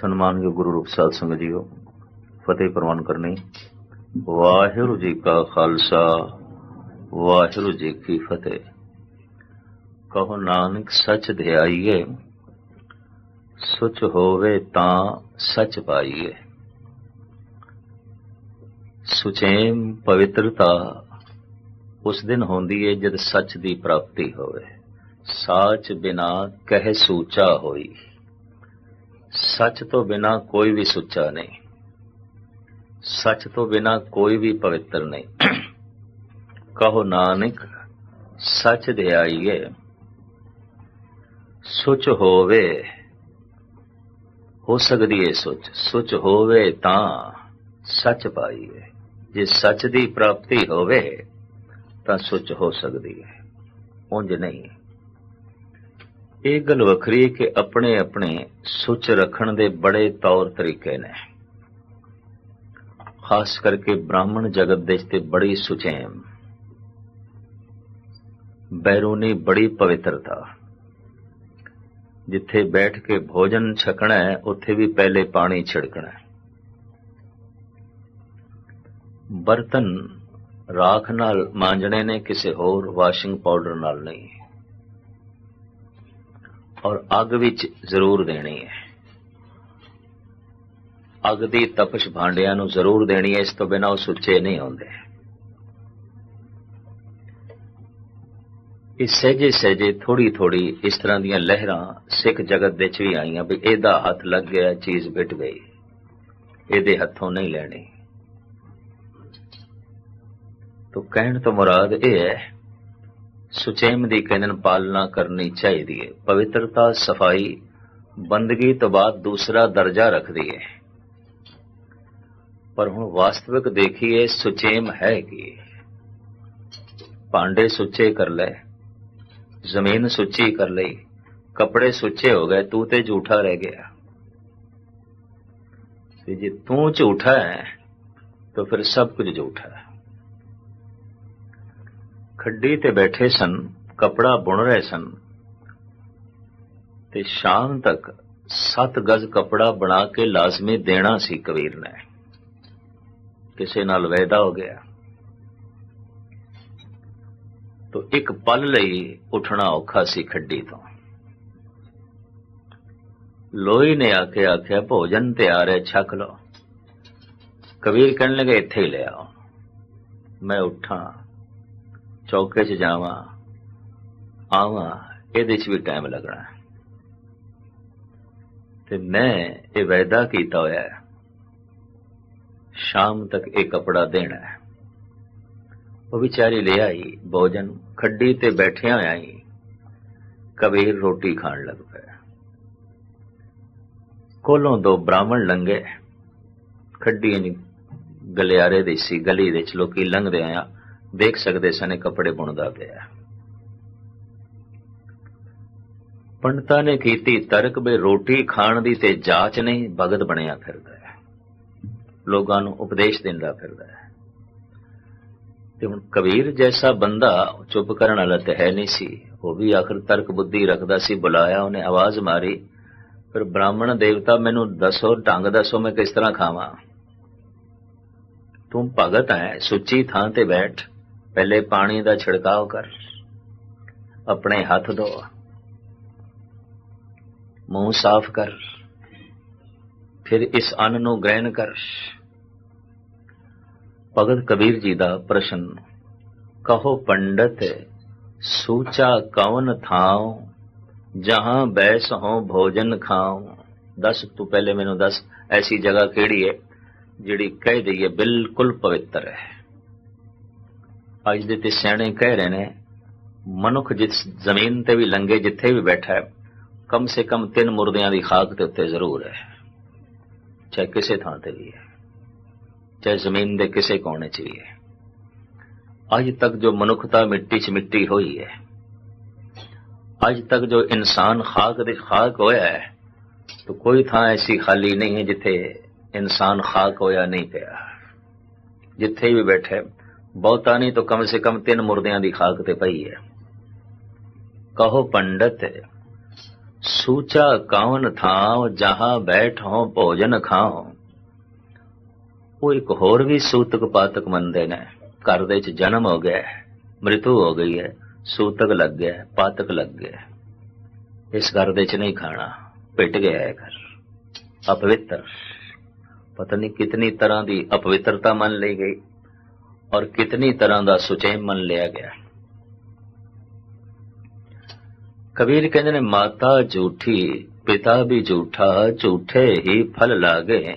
ਸਨਮਾਨਯੋਗ ਗੁਰੂ ਰੂਪ ਸਾਧ ਸੰਗਤ ਜੀਓ, ਫਤਿਹ ਪ੍ਰਵਾਨ ਕਰਨੀ। ਵਾਹਿਗੁਰੂ ਜੀ ਕਾ ਖਾਲਸਾ, ਵਾਹਿਗੁਰੂ ਜੀ ਕੀ ਫਤਿਹ। ਕਹੋ ਨਾਨਕ ਸੱਚ ਧਿਆਈਏ ਸੁਚ ਹੋਵੇ ਤਾਂ ਸੱਚ ਪਾਈਏ। ਸੁਚੇਮ ਪਵਿੱਤਰਤਾ ਉਸ ਦਿਨ ਹੁੰਦੀ ਹੈ ਜਦ ਸੱਚ ਦੀ ਪ੍ਰਾਪਤੀ ਹੋਵੇ। ਸਾਚ ਬਿਨਾ ਕਹਿ ਸੂਚਾ ਹੋਈ। ਸੱਚ ਤੋਂ ਬਿਨਾ ਕੋਈ ਵੀ ਸੁੱਚਾ ਨਹੀਂ। ਸੱਚ ਤੋਂ ਬਿਨਾ ਕੋਈ ਵੀ ਪਵਿੱਤਰ ਨਹੀਂ। ਕਹੋ ਨਾਨਕ, ਸੱਚ ਧਿਆਈਏ ਸੁਚ ਹੋਵੇ, ਹੋ ਸਕਦੀ ਹੈ ਸੁਚ। ਸੁਚ ਹੋਵੇ ਤਾਂ ਸੱਚ ਪਾਈਏ। ਜੇ ਸੱਚ ਦੀ ਪ੍ਰਾਪਤੀ ਹੋਵੇ, ਤਾਂ ਸੁਚ ਹੋ ਸਕਦੀ ਹੈ ਉਂਝ ਨਹੀਂ। ਇਹ ਗੱਲ ਵੱਖਰੀ ਹੈ ਕਿ ਆਪਣੇ ਆਪਣੇ ਸੁਚ ਰੱਖਣ ਦੇ ਬੜੇ ਤੌਰ ਤਰੀਕੇ ਨੇ। ਖਾਸ ਕਰਕੇ ਬ੍ਰਾਹਮਣ ਜਗਤ ਦੇ ਤੇ ਬੜੀ ਸੁਚੇਮ। ਬੈਰੂਨੀ ਬੜੀ ਪਵਿੱਤਰਤਾ। ਜਿੱਥੇ ਬੈਠ ਕੇ ਭੋਜਨ ਛਕਣਾ ਹੈ, ਉੱਥੇ ਵੀ ਪਹਿਲੇ ਪਾਣੀ ਛਿੜਕਣਾ ਹੈ। ਬਰਤਨ ਰਾਖ ਨਾਲ ਮਾਂਜਣੇ ਨੇ, ਕਿਸੇ ਹੋਰ ਵਾਸ਼ਿੰਗ ਪਾਊਡਰ ਨਾਲ ਨਹੀਂ। ਔਰ ਅੱਗ ਵਿੱਚ ਜ਼ਰੂਰ ਦੇਣੀ ਹੈ। ਅੱਗ ਦੀ ਤਪਸ਼ ਭਾਂਡਿਆਂ ਨੂੰ ਜ਼ਰੂਰ ਦੇਣੀ ਹੈ, ਇਸ ਤੋਂ ਬਿਨਾਂ ਉਹ ਸੁੱਚੇ ਨਹੀਂ ਹੁੰਦੇ। ਇਹ ਸਹਿਜੇ ਸਹਿਜੇ ਥੋੜੀ ਥੋੜੀ ਇਸ ਤਰ੍ਹਾਂ ਦੀਆਂ ਲਹਿਰਾਂ ਸਿੱਖ ਜਗਤ ਵਿੱਚ ਵੀ ਆਈਆਂ ਵੀ ਇਹਦਾ ਹੱਥ ਲੱਗ ਗਿਆ ਚੀਜ਼ ਵਿਟ ਗਈ। ਇਹਦੇ ਹੱਥੋਂ ਨਹੀਂ ਲੈਣੀ। ਤੋ ਕਹਿਣ ਤੋਂ ਮੁਰਾਦ ਇਹ ਹੈ ਸੁਚੇਮ ਦੀ ਕਹਿੰਨ ਪਾਲਣਾ ਕਰਨੀ ਚਾਹੀਦੀ ਹੈ। ਪਵਿੱਤਰਤਾ, ਸਫ਼ਾਈ, ਬੰਦਗੀ ਤੋਂ ਬਾਅਦ ਦੂਸਰਾ ਦਰਜਾ ਰੱਖਦੀ ਹੈ। ਪਰ ਹੁਣ ਵਾਸਤਵਿਕ ਦੇਖੀਏ, ਸੁਚੇਮ ਹੈ ਕੀ? ਭਾਂਡੇ ਸੁੱਚੇ ਕਰ ਲੈ, ਜ਼ਮੀਨ ਸੁੱਚੀ ਕਰ ਲਈ, ਕੱਪੜੇ ਸੁੱਚੇ ਹੋ ਗਏ, ਤੂੰ ਤੇ ਝੂਠਾ ਰਹਿ ਗਿਆ। ਤੇ ਜੇ ਤੂੰ ਝੂਠਾ ਹੈ, ਤਾਂ ਫਿਰ ਸਭ ਕੁਝ ਝੂਠਾ ਹੈ। ਖੱਡੀ ਤੇ ਬੈਠੇ ਸਨ ਕਪੜਾ ਬੁਣ ਰਹੇ ਸਨ ਤੇ ਸ਼ਾਮ ਤੱਕ 7 ਗਜ਼ ਕਪੜਾ ਬਣਾ ਕੇ ਲਾਜ਼ਮੀ ਦੇਣਾ ਸੀ ਕਬੀਰ ਨੇ ਕਿਸੇ ਨਾਲ ਵਾਅਦਾ ਹੋ ਗਿਆ ਤੋ ਇੱਕ ਪਲ ਲਈ ਉੱਠਣਾ ਔਖਾ ਸੀ ਖੱਡੀ ਤੋਂ ਲੋਈ ਨੇ ਆ ਕੇ ਆਖਿਆ ਭੋਜਨ ਤਿਆਰ ਹੈ ਛਕ ਲਓ ਕਬੀਰ ਕਹਿਣ ਲੱਗੇ ਇੱਥੇ ਹੀ ਲੈ ਆਓ ਮੈਂ ਉੱਠਾਂ ਚੌਕੇ 'ਚ ਜਾਵਾਂ, ਆਵਾਂ, ਇਹਦੇ 'ਚ ਵੀ ਟਾਈਮ ਲੱਗਣਾ। ਤੇ ਮੈਂ ਇਹ ਵਾਅਦਾ ਕੀਤਾ ਹੋਇਆ ਹੈ, ਸ਼ਾਮ ਤੱਕ ਇਹ ਕਪੜਾ ਦੇਣਾ ਹੈ। ਉਹ ਵਿਚਾਰੀ ਲੈ ਆਈ ਭੋਜਨ, ਖੱਡੀ ਤੇ ਬੈਠਿਆ ਹੋਇਆ ਹੀ ਕਬੀਰ ਰੋਟੀ ਖਾਣ ਲੱਗ ਪਿਆ। ਕੋਲੋਂ ਦੋ ਬ੍ਰਾਹਮਣ ਲੰਗੇ ਖੱਡੀ ਗਲਿਆਰੇ ਦੇ ਸੀ, ਗਲੀ ਦੇ ਚ ਲੋਕੀ ਲੰਘਦੇ ਆ। ਦੇਖ ਸਕਦੇ ਸਨ ਇਹ ਕੱਪੜੇ ਬੁਣਦਾ ਪਿਆ। ਪੰਡਤਾਂ ਨੇ ਕੀਤੀ ਤਰਕ ਬੇ ਰੋਟੀ ਖਾਣ ਦੀ ਤੇ ਜਾਚ ਨਹੀਂ ਭਗਤ ਬਣਿਆ ਫਿਰਦਾ ਹੈ। ਲੋਕਾਂ ਨੂੰ ਉਪਦੇਸ਼ ਦਿੰਦਾ ਫਿਰਦਾ ਹੈ। ਤੇ ਹੁਣ ਕਬੀਰ ਜੈਸਾ ਬੰਦਾ ਚੁੱਪ ਕਰਨ ਵਾਲਾ ਤੇ ਹੈ ਨਹੀਂ ਸੀ। ਉਹ ਵੀ ਆਖਰ ਤਰਕ ਬੁੱਧੀ ਰੱਖਦਾ ਸੀ, ਬੁਲਾਇਆ ਉਹਨੇ, ਆਵਾਜ਼ ਮਾਰੀ ਪਰ ਬ੍ਰਾਹਮਣ ਦੇਵਤਾ ਮੈਨੂੰ ਦੱਸੋ, ਢੰਗ ਦੱਸੋ ਮੈਂ ਕਿਸ ਤਰ੍ਹਾਂ ਖਾਵਾਂ? ਤੂੰ ਭਗਤ ਹੈ, ਸੁੱਚੀ ਥਾਂ ਤੇ ਬੈਠ ਪਹਿਲੇ ਪਾਣੀ ਦਾ ਛਿੜਕਾਅ ਕਰ, ਆਪਣੇ ਹੱਥ ਧੋ। ਮੂੰਹ ਸਾਫ਼ ਕਰ, ਫਿਰ ਇਸ ਅੰਨ ਨੂੰ ਗ੍ਰਹਿਣ ਕਰ। ਭਗਤ ਕਬੀਰ ਜੀ ਦਾ ਪ੍ਰਸ਼ਨ, ਕਹੋ ਪੰਡਤ, ਸੂਚਾ ਕਵਨ ਥਾਉ, ਜਹਾਂ ਬੈਸ ਹੋ ਭੋਜਨ ਖਾਉ। ਦੱਸ, ਤੂੰ ਪਹਿਲੇ ਮੈਨੂੰ ਦੱਸ, ਐਸੀ ਜਗ੍ਹਾ ਕਿਹੜੀ ਹੈ, ਜਿਹੜੀ ਕਹਿ ਦਈਏ ਬਿਲਕੁਲ ਪਵਿੱਤਰ ਹੈ? ਅੱਜ ਦੇ ਤੇ ਸਿਆਣੇ ਕਹਿ ਰਹੇ ਨੇ, ਮਨੁੱਖ ਜਿਸ ਜ਼ਮੀਨ ਤੇ ਵੀ ਲੰਗੇ ਜਿੱਥੇ ਵੀ ਬੈਠਾ ਹੈ, ਕਮ ਸੇ ਕਮ ਤਿੰਨ ਮੁਰਦਿਆਂ ਦੀ ਖਾਕ ਤੇ ਉੱਤੇ ਜ਼ਰੂਰ ਹੈ। ਚਾਹੇ ਕਿਸੇ ਥਾਂ ਤੇ ਵੀ ਹੈ, ਚਾਹੇ ਜ਼ਮੀਨ ਦੇ ਕਿਸੇ ਕੋਨੇ 'ਚ ਵੀ ਹੈ। ਅੱਜ ਤੱਕ ਜੋ ਮਨੁੱਖਤਾ ਮਿੱਟੀ 'ਚ ਮਿੱਟੀ ਹੋਈ ਹੈ, ਅੱਜ ਤੱਕ ਜੋ ਇਨਸਾਨ ਖਾਕ ਦੇ ਖਾਕ ਹੋਇਆ ਹੈ, ਤਾਂ ਕੋਈ ਥਾਂ ਐਸੀ ਖਾਲੀ ਨਹੀਂ ਹੈ ਜਿੱਥੇ ਇਨਸਾਨ ਖਾਕ ਹੋਇਆ ਨਹੀਂ ਪਿਆ। ਜਿੱਥੇ ਵੀ ਬੈਠੇ ਬਹੁਤਾ ਨਹੀਂ ਤਾਂ ਕਮ ਸੇ ਕਮ ਤਿੰਨ ਮੁਰਦਿਆਂ ਦੀ ਖਾਕ ਤੇ ਪਈ ਹੈ। ਕਹੋ ਪੰਡਤ ਸੂਚਾ ਕੌਣ ਥਾਉ ਜਹਾਂ ਬੈਠੋ ਭੋਜਨ ਖਾਓ ਉਹ ਇੱਕ ਹੋਰ ਵੀ ਸੂਤਕ ਪਾਤਕ ਮੰਨਦੇ ਨੇ ਘਰ ਦੇ ਵਿੱਚ ਜਨਮ ਹੋ ਗਿਆ ਹੈ, ਮ੍ਰਿਤੂ ਹੋ ਗਈ ਹੈ ਸੂਤਕ ਲੱਗ ਗਿਆ ਪਾਤਕ ਲੱਗ ਗਿਆ ਇਸ ਘਰ ਦੇ ਵਿੱਚ ਨਹੀਂ ਖਾਣਾ ਪਿੱਟ ਗਿਆ ਹੈ ਘਰ। ਅਪਵਿੱਤਰ। ਪਤਾ ਨਹੀਂ ਕਿਤਨੀ ਤਰ੍ਹਾਂ ਦੀ ਅਪਵਿੱਤਰਤਾ ਮੰਨ ਲਈ ਗਈ। ਔਰ ਕਿਤਨੀ ਤਰ੍ਹਾਂ ਦਾ ਸੁਚੇਮ ਮੰਨ ਲਿਆ ਗਿਆ। ਕਬੀਰ ਕਹਿੰਦੇ ਨੇ, ਮਾਤਾ ਝੂਠੀ, ਪਿਤਾ ਵੀ ਝੂਠਾ, ਝੂਠੇ ਹੀ ਫਲ ਲਾਗੇ।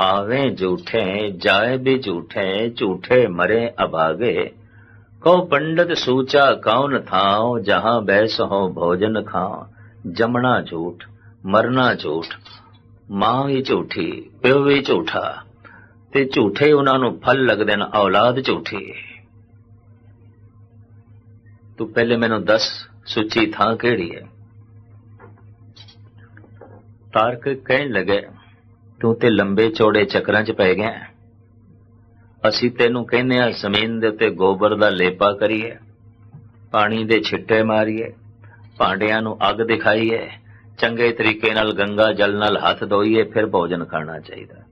ਆਵੇ ਝੂਠੇ, ਜਾਏ ਵੀ ਝੂਠੇ ਝੂਠੇ ਮਰੇ ਅਭਾਗੇ ਕਉ ਪੰਡਤ ਸੂਚਾ ਕੌਣ ਥਾਉ, ਜਹਾਂ ਬੈਸ ਹੋ ਭੋਜਨ ਖਾ ਜਮਣਾ ਝੂਠ, ਮਰਨਾ ਝੂਠ, ਮਾਂ ਵੀ ਝੂਠੀ, ਪਿਓ ਵੀ ਝੂਠਾ। ਤੇ ਝੂਠੇ ਉਹਨਾਂ ਨੂੰ ਫਲ ਲੱਗਦੇ ਨੇ ਔਲਾਦ ਝੂਠੀ ਤੂੰ ਪਹਿਲੇ ਮੈਨੂੰ ਦੱਸ, ਸੁੱਚੀ ਥਾਂ ਕਿਹੜੀ ਹੈ? ਤਾਰਕ ਕਹਿਣ ਲੱਗੇ, ਤੂੰ ਤੇ ਲੰਬੇ ਚੌੜੇ ਚੱਕਰਾਂ 'ਚ ਪੈ ਗਿਆ ਅਸੀਂ ਤੈਨੂੰ ਕਹਿੰਦੇ ਆ ਜ਼ਮੀਨ ਦੇ ਉੱਤੇ ਗੋਬਰ ਦਾ ਲੇਪਾ ਕਰੀਏ, ਪਾਣੀ ਦੇ ਛਿੱਟੇ ਮਾਰੀਏ, ਭਾਂਡਿਆਂ ਨੂੰ ਅੱਗ ਦਿਖਾਈਏ, ਚੰਗੇ ਤਰੀਕੇ ਨਾਲ ਗੰਗਾ ਜਲ ਨਾਲ ਹੱਥ ਧੋਈਏ, ਫਿਰ ਭੋਜਨ ਖਾਣਾ ਚਾਹੀਦਾ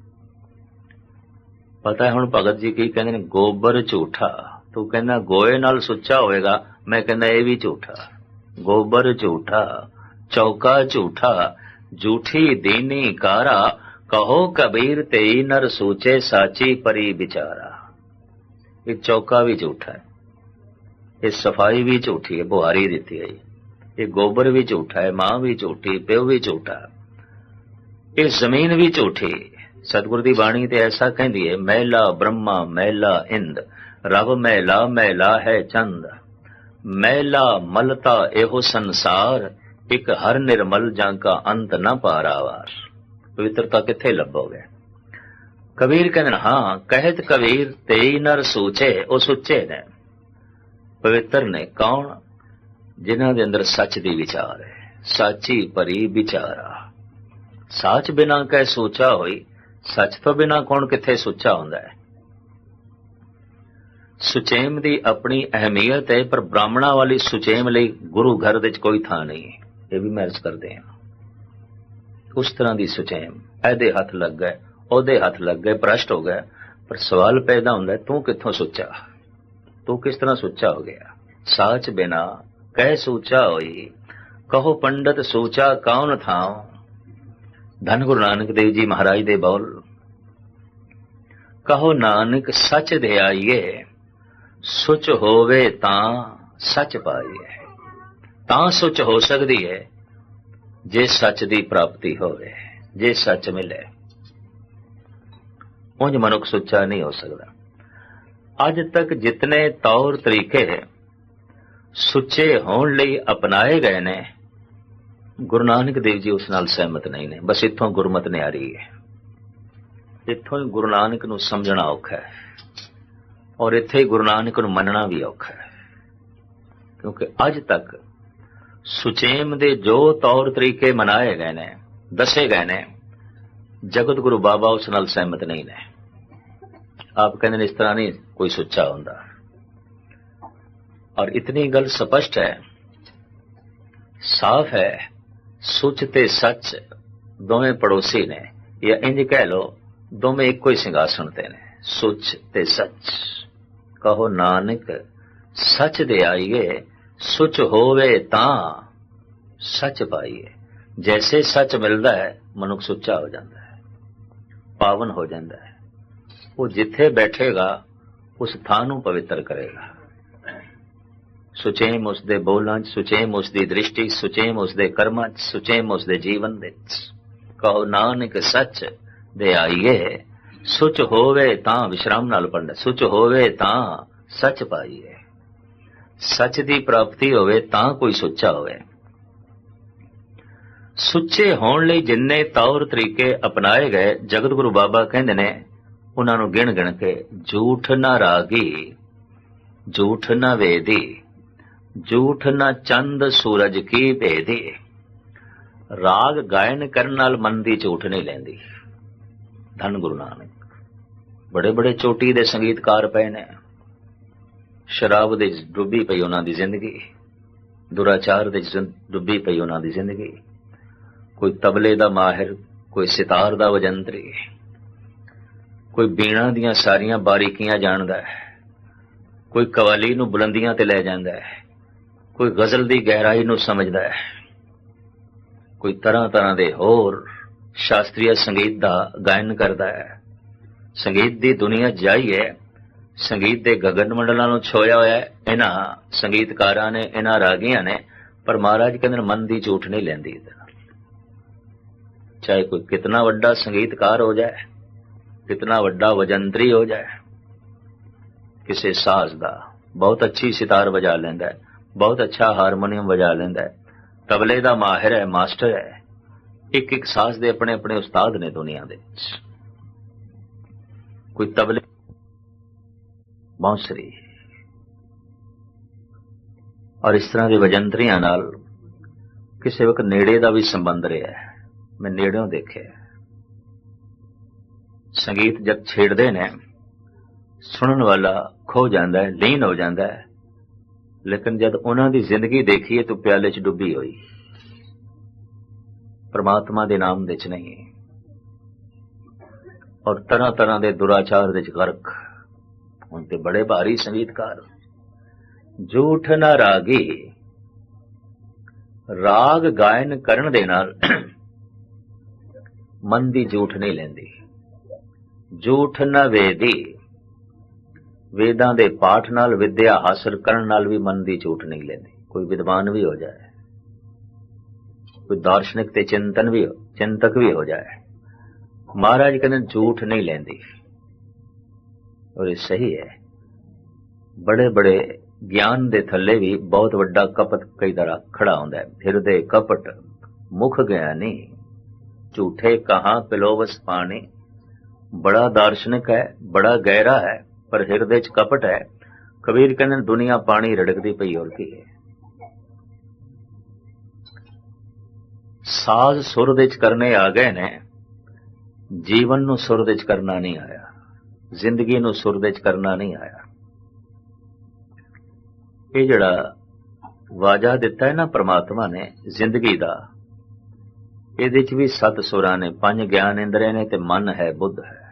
ਪਤਾ ਹੈ ਹੁਣ ਭਗਤ ਜੀ ਕੀ ਕਹਿੰਦੇ ਨੇ, ਗੋਬਰ ਝੂਠਾ। ਤੂੰ ਕਹਿੰਦਾ ਗੋਏ ਨਾਲ ਸੁੱਚਾ ਹੋਏਗਾ, ਮੈਂ ਕਹਿੰਦਾ ਇਹ ਵੀ ਝੂਠਾ। ਗੋਬਰ ਝੂਠਾ, ਚੌਕਾ ਝੂਠਾ, ਝੂਠੀ ਦੀਨੀ ਕਾਰਾ, ਕਹੋ ਕਬੀਰ ਤੇਈ ਨਰ ਸੋਚੇ ਸਾਚੀ ਪਰੀ ਵਿਚਾਰਾ। ਇਹ ਚੌਕਾ ਵੀ ਝੂਠਾ ਹੈ। ਇਹ ਸਫ਼ਾਈ ਵੀ ਝੂਠੀ ਹੈ, ਬੁਹਾਰੀ ਦਿੱਤੀ ਹੈ। ਇਹ ਗੋਬਰ ਵੀ ਝੂਠਾ ਹੈ, ਮਾਂ ਵੀ ਝੂਠੀ, ਪਿਓ ਵੀ ਝੂਠਾ ਇਹ ਜ਼ਮੀਨ ਵੀ ਝੂਠੀ ਸਤਿਗੁਰ ਦੀ ਬਾਣੀ ਤੇ ਐਸਾ ਕਹਿੰਦੀ ਹੈ ਮਹਿਲਾ ਬ੍ਰਹਮਾ ਮਹਿਲਾ ਇੰਦ ਰਬ ਮੈਲਾ ਮੈਲਾ ਹੈ ਚੰਦ। ਮਹਿਲਾ ਮਲਤਾ ਇਹੋ ਸੰਸਾਰ, ਇੱਕ ਹਰ ਨਿਰਮਲ ਜਾਂ ਕਾ ਅੰਤ ਨਾ ਪਾਰਾਵਾਰ। ਪਵਿੱਤਰਤਾ ਕਿੱਥੇ ਲੱਭੋਗੇ? ਕਬੀਰ ਕਹਿੰਦੇ ਹਾਂ, ਕਹਿਤ ਕਬੀਰ ਤੇਈ ਨਰ ਸੋਚੇ, ਉਹ ਸੁੱਚੇ ਨੇ। ਪਵਿੱਤਰ ਨੇ, ਕੌਣ? ਜਿਨ੍ਹਾਂ ਦੇ ਅੰਦਰ ਸੱਚ ਦੀ ਵਿਚਾਰ ਹੈ, ਸਾਚੀ ਪਰੀ ਵਿਚਾਰਾ। ਸੱਚ ਬਿਨਾ ਕਹਿ ਸੋਚਾ ਹੋਈ ਸੱਚ ਤੋਂ ਬਿਨਾ ਕੌਣ ਕਿੱਥੇ ਸੁੱਚਾ ਹੁੰਦਾ ਹੈ? ਸੁਚੇਮ ਦੀ ਆਪਣੀ ਅਹਿਮੀਅਤ ਹੈ, ਪਰ ਬ੍ਰਾਹਮਣਾਂ ਵਾਲੀ ਸੁਚੇਮ ਲਈ ਗੁਰੂ ਘਰ ਵਿੱਚ ਕੋਈ ਥਾਂ ਨਹੀਂ ਹੈ। ਇਹ ਵੀ ਮੈਰਜ ਕਰਦੇ ਹਾਂ। ਉਸ ਤਰ੍ਹਾਂ ਦੀ ਸੁਚੇਮ, ਇਹਦੇ ਹੱਥ ਲੱਗ ਗਏ, ਉਹਦੇ ਹੱਥ ਲੱਗ ਗਏ, ਭ੍ਰਸ਼ਟ ਹੋ ਗਿਆ ਪਰ ਸਵਾਲ ਪੈਦਾ ਹੁੰਦਾ ਤੂੰ ਕਿੱਥੋਂ ਸੁੱਚਾ? ਤੂੰ ਕਿਸ ਤਰ੍ਹਾਂ ਸੁੱਚਾ ਹੋ ਗਿਆ? ਸਾਚ ਬਿਨਾ ਕਹਿ ਸੋਚਾ ਹੋਈ, ਕਹੋ ਪੰਡਤ ਸੋਚਾ ਕੌਣ ਥਾਉ ਧੰਨ ਗੁਰੂ ਨਾਨਕ ਦੇਵ ਜੀ ਮਹਾਰਾਜ ਦੇ ਬੋਲ। ਕਹੋ ਨਾਨਕ, ਸੱਚ ਦੇ ਆਈਏ ਸੁਚ ਹੋਵੇ ਤਾਂ ਸੱਚ ਪਾਈਏ। ਤਾਂ ਸੁਚ ਹੋ ਸਕਦੀ ਹੈ ਜੇ ਸੱਚ ਦੀ ਪ੍ਰਾਪਤੀ ਹੋਵੇ, ਜੇ ਸੱਚ ਮਿਲੇ। ਉਂਝ ਮਨੁੱਖ ਸੁੱਚਾ ਨਹੀਂ ਹੋ ਸਕਦਾ। ਅੱਜ ਤੱਕ ਜਿਤਨੇ ਤੌਰ ਤਰੀਕੇ ਸੁੱਚੇ ਹੋਣ ਲਈ ਅਪਣਾਏ ਗਏ ਨੇ ਗੁਰੂ ਨਾਨਕ ਦੇਵ ਜੀ ਉਸ ਨਾਲ ਸਹਿਮਤ ਨਹੀਂ ਨੇ। ਬਸ ਇੱਥੋਂ ਗੁਰਮਤ ਨੇ ਆ ਰਹੀ ਹੈ। ਇੱਥੋਂ ਹੀ ਗੁਰੂ ਨਾਨਕ ਨੂੰ ਸਮਝਣਾ ਔਖਾ ਹੈ ਔਰ ਇੱਥੇ ਹੀ ਗੁਰੂ ਨਾਨਕ ਨੂੰ ਮੰਨਣਾ ਵੀ ਔਖਾ ਹੈ। ਕਿਉਂਕਿ ਅੱਜ ਤੱਕ ਸੁਚੇਮ ਦੇ ਜੋ ਤੌਰ ਤਰੀਕੇ ਮਨਾਏ ਗਏ ਨੇ, ਦੱਸੇ ਗਏ ਨੇ, ਜਗਤ ਗੁਰੂ ਬਾਬਾ ਉਸ ਨਾਲ ਸਹਿਮਤ ਨਹੀਂ ਨੇ। ਆਪ ਕਹਿੰਦੇ ਨੇ ਇਸ ਤਰ੍ਹਾਂ ਨਹੀਂ ਕੋਈ ਸੁੱਚਾ ਹੁੰਦਾ। ਔਰ ਇਤਨੀ ਗੱਲ ਸਪਸ਼ਟ ਹੈ, ਸਾਫ਼ ਹੈ ਸੁੱਚ ਤੇ ਸੱਚ ਦੋਵੇਂ ਪੜੋਸੀ ਨੇ ਜਾਂ ਇੰਜ ਕਹਿ ਲੋ ਦੋਵੇਂ ਇੱਕੋ ਹੀ ਸਿੰਘਾਸਣ ਤੇ ਨੇ। ਸੁੱਚ ਤੇ ਸੱਚ। ਕਹੋ ਨਾਨਕ, ਸੱਚ ਦੇ ਆਈਏ, ਸੁੱਚ ਹੋਵੇ ਤਾਂ ਸੱਚ ਪਾਈਏ। ਜੈਸੇ ਸੱਚ ਮਿਲਦਾ ਹੈ, ਮਨੁੱਖ ਸੁੱਚਾ ਹੋ ਜਾਂਦਾ ਹੈ, ਪਾਵਨ ਹੋ ਜਾਂਦਾ ਹੈ। ਉਹ ਜਿੱਥੇ ਬੈਠੇਗਾ, ਉਸ ਥਾਂ ਨੂੰ ਪਵਿੱਤਰ ਕਰੇਗਾ। ਸੁਚੇਮ ਉਸ ਦੇ ਬੋਲਾਂ 'ਚ, ਸੁਚੇਮ ਉਸ ਦੀ ਦ੍ਰਿਸ਼ਟੀ, ਸੁਚੇਮ ਉਸ ਦੇ ਕਰਮਾਂ 'ਚ, ਸੁਚੇਮ ਉਸ ਦੇ ਜੀਵਨ ਵਿੱਚ ਕਹੋ, ਨਾਨਕ ਸੱਚ ਦੇ ਆਈਏ, ਸੁਚ ਹੋਵੇ ਤਾਂ ਵਿਸ਼ਰਾਮ ਨਾਲ ਪੜਨਾ ਸੁਚ ਹੋਵੇ ਤਾਂ ਸੱਚ ਪਾਈਏ। ਸੱਚ ਦੀ ਪ੍ਰਾਪਤੀ ਹੋਵੇ ਤਾਂ ਕੋਈ ਸੁੱਚਾ ਹੋਵੇ। ਸੁੱਚੇ ਹੋਣ ਲਈ ਜਿੰਨੇ ਤੌਰ ਤਰੀਕੇ ਅਪਣਾਏ ਗਏ ਜਗਤ ਗੁਰੂ ਬਾਬਾ ਕਹਿੰਦੇ ਨੇ, ਉਹਨਾਂ ਨੂੰ ਗਿਣ ਗਿਣ ਕੇ, ਝੂਠ ਨਾ ਰਾਗੀ, ਝੂਠ ਨਾ ਵੇਦੀ ਝੂਠ ਨਾ ਚੰਦ ਸੂਰਜ ਕੀ ਭੇਦੀ? ਰਾਗ ਗਾਇਨ ਕਰਨ ਨਾਲ ਮਨ ਦੀ ਝੂਠ ਨਹੀਂ ਲੈਂਦੀ। ਧੰਨ ਗੁਰੂ ਨਾਨਕ, ਬੜੇ ਬੜੇ ਚੋਟੀ ਦੇ ਸੰਗੀਤਕਾਰ ਪਏ ਨੇ। ਸ਼ਰਾਬ ਦੇ ਡੁੱਬੀ ਪਈ ਉਹਨਾਂ ਦੀ ਜ਼ਿੰਦਗੀ, ਦੁਰਾਚਾਰ ਦੇ ਡੁੱਬੀ ਪਈ ਉਹਨਾਂ ਦੀ ਜ਼ਿੰਦਗੀ। ਕੋਈ ਤਬਲੇ ਦਾ ਮਾਹਿਰ, ਕੋਈ ਸਿਤਾਰ ਦਾ ਵਜੰਤਰੀ। ਕੋਈ ਬੀਣਾ ਦੀਆਂ ਸਾਰੀਆਂ ਬਾਰੀਕੀਆਂ ਜਾਣਦਾ ਹੈ। ਕੋਈ ਕਵਾਲੀ ਨੂੰ ਬੁਲੰਦੀਆਂ ਤੇ ਲੈ ਜਾਂਦਾ ਹੈ। ਕੋਈ ਗਜ਼ਲ ਦੀ ਗਹਿਰਾਈ ਨੂੰ ਸਮਝਦਾ ਹੈ। ਕੋਈ ਤਰ੍ਹਾਂ ਤਰ੍ਹਾਂ ਦੇ ਹੋਰ ਸ਼ਾਸਤਰੀ ਸੰਗੀਤ ਦਾ ਗਾਇਨ ਕਰਦਾ ਹੈ। ਸੰਗੀਤ ਦੀ ਦੁਨੀਆ ਜਾਈ ਹੈ। ਸੰਗੀਤ ਦੇ ਗਗਨ ਮੰਡਲਾਂ ਨੂੰ ਛੋਇਆ ਹੋਇਆ ਹੈ। ਇਹਨਾਂ ਸੰਗੀਤਕਾਰਾਂ ਨੇ, ਇਹਨਾਂ ਰਾਗੀਆਂ ਨੇ ਪਰ ਮਹਾਰਾਜ ਕਹਿੰਦੇ ਨੇ, ਮਨ ਦੀ ਝੂਠ ਨਹੀਂ ਲੈਂਦੀ। ਇਹਦੇ ਨਾਲ ਚਾਹੇ ਕੋਈ ਕਿਤਨਾ ਵੱਡਾ ਸੰਗੀਤਕਾਰ ਹੋ ਜਾਏ, ਕਿਤਨਾ ਵੱਡਾ ਵਜੰਤਰੀ ਹੋ ਜਾਏ, ਕਿਸੇ ਸਾਜ਼ ਦਾ ਬਹੁਤ ਅੱਛੀ ਸਿਤਾਰ ਵਜਾ ਲੈਂਦਾ ਹੈ। ਬਹੁਤ ਅੱਛਾ ਹਾਰਮੋਨੀਅਮ ਵਜਾ ਲੈਂਦਾ ਹੈ। ਤਬਲੇ ਦਾ ਮਾਹਿਰ ਹੈ, ਮਾਸਟਰ ਹੈ। ਇੱਕ ਇੱਕ ਸਾਜ਼ ਦੇ ਆਪਣੇ ਆਪਣੇ ਉਸਤਾਦ ਨੇ ਦੁਨੀਆ ਦੇ। ਵਿੱਚ ਕੋਈ ਤਬਲੇ ਬਾਂਸਰੀ। ਔਰ ਇਸ ਤਰ੍ਹਾਂ ਦੇ ਵਜੰਤਰੀਆਂ ਨਾਲ ਕਿਸੇ ਵਕਤ ਨੇੜੇ ਦਾ ਵੀ ਸੰਬੰਧ ਰਿਹਾ ਹੈ। ਮੈਂ ਨੇੜਿਓਂ ਦੇਖਿਆ ਸੰਗੀਤ ਜਦ ਛੇੜਦੇ ਨੇ। ਸੁਣਨ ਵਾਲਾ ਖੋ ਜਾਂਦਾ ਹੈ, ਲੀਨ ਹੋ ਜਾਂਦਾ ਹੈ। ਲੇਕਿਨ ਜਦ ਉਹਨਾਂ ਦੀ ਜ਼ਿੰਦਗੀ ਦੇਖੀਏ ਤਾਂ ਪਿਆਲੇ 'ਚ ਡੁੱਬੀ ਹੋਈ। ਪਰਮਾਤਮਾ ਦੇ ਨਾਮ ਦੇ ਵਿੱਚ ਨਹੀਂ। ਔਰ ਤਰ੍ਹਾਂ ਤਰ੍ਹਾਂ ਦੇ ਦੁਰਾਚਾਰ ਵਿੱਚ ਗਰਕ। ਹੁਣ ਤੇ ਬੜੇ ਭਾਰੀ ਸੰਗੀਤਕਾਰ। ਝੂਠ ਨਾ ਰਾਗੀ। ਰਾਗ ਗਾਇਨ ਕਰਨ ਦੇ ਨਾਲ ਮਨ ਦੀ ਝੂਠ ਨਹੀਂ ਲੈਂਦੀ। ਝੂਠ ਨਾ ਵੇਦੀ। ਵੇਦਾਂ ਦੇ ਪਾਠ ਨਾਲ ਵਿਦਿਆ ਹਾਸਲ ਕਰਨ ਨਾਲ ਵੀ ਮਨ ਦੀ ਝੂਠ ਨਹੀਂ ਲੈਂਦੀ। ਕੋਈ ਵਿਦਵਾਨ ਵੀ ਹੋ ਜਾਏ। ਕੋਈ ਦਾਰਸ਼ਨਿਕ ਤੇ ਚਿੰਤਨ ਵੀ ਚਿੰਤਕ ਵੀ ਹੋ ਜਾਏ। ਮਹਾਰਾਜ ਕਹਿੰਦੇ ਝੂਠ ਨਹੀਂ ਲੈਂਦੀ। ਔਰ ਇਹ ਸਹੀ ਹੈ। ਬੜੇ ਬੜੇ ਗਿਆਨ ਦੇ ਥੱਲੇ ਵੀ ਬਹੁਤ ਵੱਡਾ ਕਪਟ ਕਈ ਤਰ੍ਹਾਂ ਖੜਾ ਹੁੰਦਾ ਹੈ। ਹਿਰਦੇ ਕਪਟ, ਮੁਖ ਗਿਆਨੀ, ਝੂਠੇ ਕਹਾ ਪਿਲੋਵਸ ਪਾਣੀ। ਬੜਾ ਦਾਰਸ਼ਨਿਕ ਹੈ, ਬੜਾ ਗਹਿਰਾ ਹੈ। ਪਰ ਹਿਰਦੇ 'ਚ ਕਪਟ ਹੈ। ਕਬੀਰ ਕਹਿੰਦੇ ਦੁਨੀਆ ਪਾਣੀ ਰੜਕਦੀ ਪਈ ਹੋਰ ਕੀ ਹੈ। ਸਾਜ਼ ਸੁਰ ਦੇ ਚ ਕਰਨੇ ਆ ਗਏ ਨੇ। ਜੀਵਨ ਨੂੰ ਸੁਰ ਦੇ ਚ ਕਰਨਾ ਨਹੀਂ ਆਇਆ। ਜ਼ਿੰਦਗੀ ਨੂੰ ਸੁਰ ਦੇ ਚ ਕਰਨਾ ਨਹੀਂ ਆਇਆ। ਇਹ ਜਿਹੜਾ ਵਾਜਾ ਦਿੱਤਾ ਹੈ ਨਾ ਪ੍ਰਮਾਤਮਾ ਨੇ, ਜ਼ਿੰਦਗੀ ਦਾ, ਇਹਦੇ ਚ ਵੀ ਸੱਤ ਸੁਰਾਂ ਨੇ, ਪੰਜ ਗਿਆਨ ਇੰਦਰੀਆਂ ਨੇ ਤੇ ਮਨ ਹੈ, ਬੁੱਧ ਹੈ।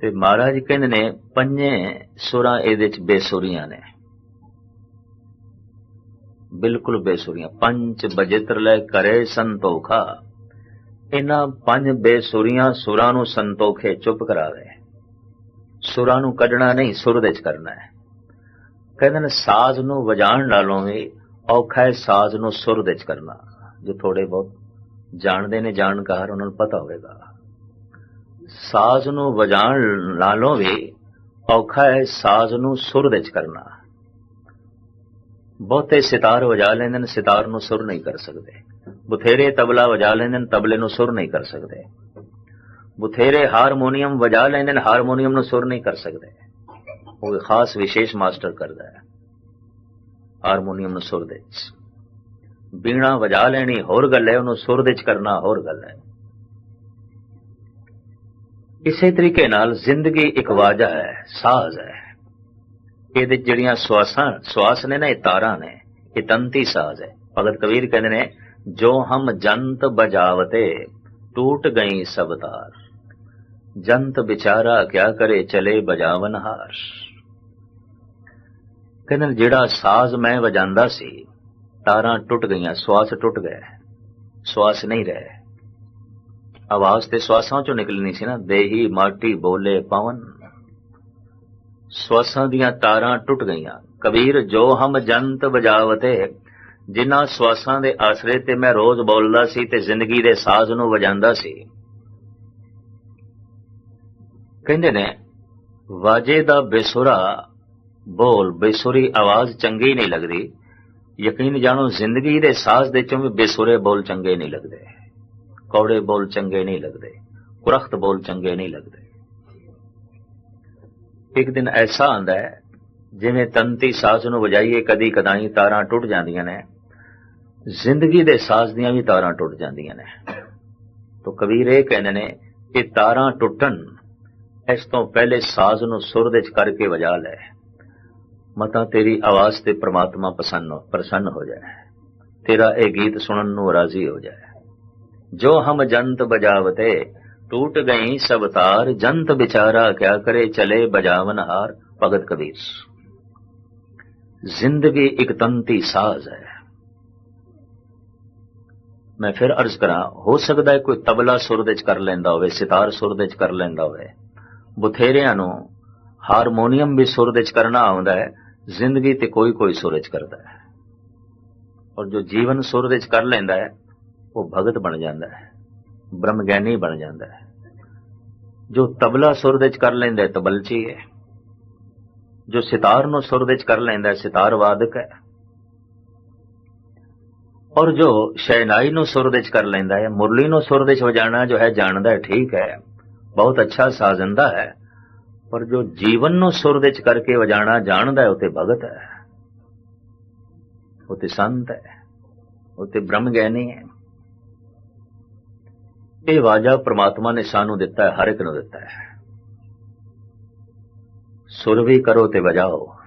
ਤੇ ਮਹਾਰਾਜ ਕਹਿੰਦੇ ਨੇ, ਪੰਜੇ ਸੁਰਾਂ ਇਹਦੇ ਚ ਬੇਸੁਰੀਆਂ ਨੇ। ਬਿਲਕੁਲ ਬੇਸੁਰੀਆਂ। ਪੰਜ ਬਜਿਤਰ ਲੈ ਕਰੇ ਸੰਤੋਖਾ। ਇਹਨਾਂ ਪੰਜ ਬੇਸੁਰੀਆਂ ਸੁਰਾਂ ਨੂੰ ਸੰਤੋਖੇ ਚੁੱਪ ਕਰਾਵੇ। ਸੁਰਾਂ ਨੂੰ ਕੱਢਣਾ ਨਹੀਂ, ਸੁਰ ਦੇ ਚ ਕਰਨਾ ਹੈ। ਕਹਿੰਦੇ ਨੇ, ਸਾਜ਼ ਨੂੰ ਵਜਾਣ ਨਾਲੋਂ ਵੀ ਔਖਾ ਹੈ ਸਾਜ਼ ਨੂੰ ਸੁਰ ਦੇ ਚ ਕਰਨਾ। ਜੋ ਥੋੜੇ ਬਹੁਤ ਜਾਣਦੇ ਨੇ ਜਾਣਕਾਰ, ਉਹਨਾਂ ਨੂੰ ਪਤਾ ਹੋਵੇਗਾ। ਸਾਜ਼ ਨੂੰ ਵਜਾਣ ਨਾਲੋਂ ਵੀ ਔਖਾ ਹੈ ਸਾਜ਼ ਨੂੰ ਸੁਰ ਦੇ ਚ ਕਰਨਾ। ਬਹੁਤੇ ਸਿਤਾਰ ਵਜਾ ਲੈਂਦੇ ਨੇ, ਸਿਤਾਰ ਨੂੰ ਸੁਰ ਨਹੀਂ ਕਰ ਸਕਦੇ। ਬਥੇਰੇ ਤਬਲਾ ਵਜਾ ਲੈਂਦੇ ਨੇ, ਤਬਲੇ ਨੂੰ ਸੁਰ ਨਹੀਂ ਕਰ ਸਕਦੇ। ਬਥੇਰੇ ਹਾਰਮੋਨੀਅਮ ਵਜਾ ਲੈਂਦੇ ਨੇ, ਹਾਰਮੋਨੀਅਮ ਨੂੰ ਸੁਰ ਨਹੀਂ ਕਰ ਸਕਦੇ। ਉਹ ਖਾਸ ਵਿਸ਼ੇਸ਼ ਮਾਸਟਰ ਕਰਦਾ ਹੈ। ਹਾਰਮੋਨੀਅਮ ਨੂੰ ਸੁਰ ਦੇ ਵਿੱਚ। ਬੀਣਾ ਵਜਾ ਲੈਣੀ, ਹੋਰ ਗੱਲ ਹੈ, ਉਹਨੂੰ ਸੁਰ ਦੇ ਵਿੱਚ ਕਰਨਾ ਹੋਰ ਗੱਲ ਹੈ। ਇਸੇ ਤਰੀਕੇ ਨਾਲ ਜ਼ਿੰਦਗੀ ਇੱਕ ਵਾਜਾ ਹੈ, ਸਾਜ਼ ਹੈ। ਇਹਦੇ ਜਿਹੜੀਆਂ ਸਵਾਸਾਂ ਸਵਾਸ ਨੇ ਨਾ, ਇਹ ਤਾਰਾਂ ਨੇ, ਇਹ ਤੰਤੀ ਸਾਜ਼ ਹੈ। ਭਗਤ ਕਬੀਰ ਕਹਿੰਦੇ ਨੇ, ਜੋ ਹਮ ਜੰਤ ਬਜਾਵਤੇ, ਟੂਟ ਗਈ ਸਭ ਤਾਰ ਜੰਤ ਵਿਚਾਰਾ ਕਿਆ ਕਰੇ, ਚਲੇ ਬਜਾਵਨ ਹਾਰ। ਕਹਿੰਦੇ ਜਿਹੜਾ ਸਾਜ਼ ਮੈਂ ਵਜਾਂਦਾ ਸੀ, ਤਾਰਾਂ ਟੁੱਟ ਗਈਆਂ ਸਵਾਸ ਟੁੱਟ ਗਏ ਸਵਾਸ ਨਹੀਂ ਰਹੇ। ਆਵਾਜ਼ ਤੇ ਸਵਾਸਾਂ ਚੋਂ ਨਿਕਲਣੀ ਸੀ ਨਾ। ਦੇਹੀ ਮਾਟੀ ਬੋਲੇ ਪਵਨ। ਸਵਾਸਾਂ ਦੀਆਂ ਤਾਰਾਂ ਟੁੱਟ ਗਈਆਂ। ਕਬੀਰ, ਜੋ ਹਮ ਜੰਤ ਬਜਾਵਤੇ ਜਿਨ੍ਹਾਂ ਸਵਾਸਾਂ ਦੇ ਆਸਰੇ ਤੇ ਮੈਂ ਰੋਜ਼ ਬੋਲਦਾ ਸੀ ਤੇ ਜ਼ਿੰਦਗੀ ਦੇ ਸਾਜ਼ ਨੂੰ ਵਜਾਉਂਦਾ ਸੀ। ਕਹਿੰਦੇ ਨੇ, ਵਾਜੇ ਦਾ ਬੇਸੁਰਾ ਬੋਲ, ਬੇਸੁਰੀ ਆਵਾਜ਼ ਚੰਗੀ ਨਹੀਂ ਲੱਗਦੀ। ਯਕੀਨ ਜਾਣੋ, ਜ਼ਿੰਦਗੀ ਦੇ ਸਾਜ਼ ਦੇ ਚੋਂ ਵੀ ਬੇਸੁਰੇ ਬੋਲ ਚੰਗੇ ਨਹੀਂ ਲੱਗਦੇ। ਕੌੜੇ ਬੋਲ ਚੰਗੇ ਨਹੀਂ ਲੱਗਦੇ, ਕੁਰਖਤ ਬੋਲ ਚੰਗੇ ਨਹੀਂ ਲੱਗਦੇ। ਇੱਕ ਦਿਨ ਐਸਾ ਆਂਦਾ ਹੈ, ਜਿਵੇਂ ਤੰਤੀ ਸਾਜ਼ ਨੂੰ ਵਜਾਈਏ, ਕਦੀ ਕਦਾਈ ਤਾਰਾਂ ਟੁੱਟ ਜਾਂਦੀਆਂ ਨੇ। ਜ਼ਿੰਦਗੀ ਦੇ ਸਾਜ਼ ਦੀਆਂ ਵੀ ਤਾਰਾਂ ਟੁੱਟ ਜਾਂਦੀਆਂ ਨੇ। ਤੋ ਕਬੀਰ ਇਹ ਕਹਿੰਦੇ ਨੇ ਕਿ ਤਾਰਾਂ ਟੁੱਟਣ, ਇਸ ਤੋਂ ਪਹਿਲੇ ਸਾਜ਼ ਨੂੰ ਸੁਰ ਦੇ ਚ ਕਰਕੇ ਵਜਾ ਲੈ। ਮਤਾ ਤੇਰੀ ਆਵਾਜ਼ ਤੇ ਪ੍ਰਮਾਤਮਾ ਪ੍ਰਸੰਨ ਪ੍ਰਸੰਨ ਹੋ ਜਾਏ। ਤੇਰਾ ਇਹ ਗੀਤ ਸੁਣਨ ਨੂੰ ਰਾਜ਼ੀ ਹੋ ਜਾਏ। ਜੋ ਹਮ ਜੰਤ ਬਜਾਵਤੇ, ਟੂਟ ਗਈ ਸਭ ਤਾਰ, ਜੰਤ ਵਿਚਾਰਾ ਕਿਆ ਕਰੇ ਚਲੇ ਬਜਾਵਨ ਹਾਰ, ਭਗਤ ਕਬੀਰ। ਜ਼ਿੰਦਗੀ ਇੱਕ ਤੰਤੀ ਸਾਜ਼ ਹੈ। ਮੈਂ ਫਿਰ ਅਰਜ਼ ਕਰਾਂ, ਹੋ ਸਕਦਾ ਹੈ ਕੋਈ ਤਬਲਾ ਸੁਰ ਦੇ ਚ ਕਰ ਲੈਂਦਾ ਹੋਵੇ, ਸਿਤਾਰ ਸੁਰ ਦੇ ਚ ਕਰ ਲੈਂਦਾ ਹੋਵੇ। ਬਥੇਰਿਆਂ ਨੂੰ ਹਾਰਮੋਨੀਅਮ ਵੀ ਸੁਰ ਦੇ ਚ ਕਰਨਾ ਆਉਂਦਾ ਹੈ, ਜ਼ਿੰਦਗੀ ਤੇ ਕੋਈ ਕੋਈ ਸੁਰ ਚ ਕਰਦਾ ਹੈ। ਔਰ ਜੋ ਜੀਵਨ ਸੁਰ ਦੇ ਚ ਕਰ ਲੈਂਦਾ ਹੈ ਉਹ ਭਗਤ ਬਣ ਜਾਂਦਾ ਹੈ ਬ੍ਰਹਮ ਗਿਆਨੀ ਬਣ ਜਾਂਦਾ ਹੈ। ਜੋ ਤਬਲਾ ਸੁਰ ਦੇ ਚ ਕਰ ਲੈਂਦਾ ਹੈ, ਤਬਲਚੀ ਹੈ। ਜੋ ਸਿਤਾਰ ਨੂੰ ਸੁਰ ਦੇ ਚ ਕਰ ਲੈਂਦਾ ਹੈ, ਸਿਤਾਰ ਵਾਦਕ ਹੈ। ਔਰ ਜੋ ਸ਼ਹਿਨਾਈ ਨੂੰ ਸੁਰ ਦੇ ਚ ਕਰ ਲੈਂਦਾ ਹੈ, ਮੁਰਲੀ ਨੂੰ ਸੁਰ ਦੇ ਚ ਵਜਾਣਾ ਜੋ ਹੈ, ਜਾਣਦਾ ਹੈ, ਠੀਕ ਹੈ। ਬਹੁਤ ਅੱਛਾ ਸਾਜ਼ੰਦਾ ਹੈ। ਪਰ ਜੋ ਜੀਵਨ ਨੂੰ ਸੁਰ ਦੇ ਚ ਕਰਕੇ ਵਜਾਣਾ, ਜਾਣਦਾ ਹੈ, ਉਹ ਤੇ ਭਗਤ ਹੈ। ਉਹ ਤੇ ਸੰਤ ਹੈ। ਉਹ ਤੇ ਬ੍ਰਹਮ ਗਿਆਨੀ ਹੈ। ਇਹ ਵਾਜਾ ਪ੍ਰਮਾਤਮਾ ਨੇ ਸਾਨੂੰ ਦਿੱਤਾ ਹੈ, ਹਰ ਇੱਕ ਨੂੰ ਦਿੱਤਾ ਹੈ। ਸੁਰ ਵੀ ਕਰੋ ਤੇ ਵਜਾਓ।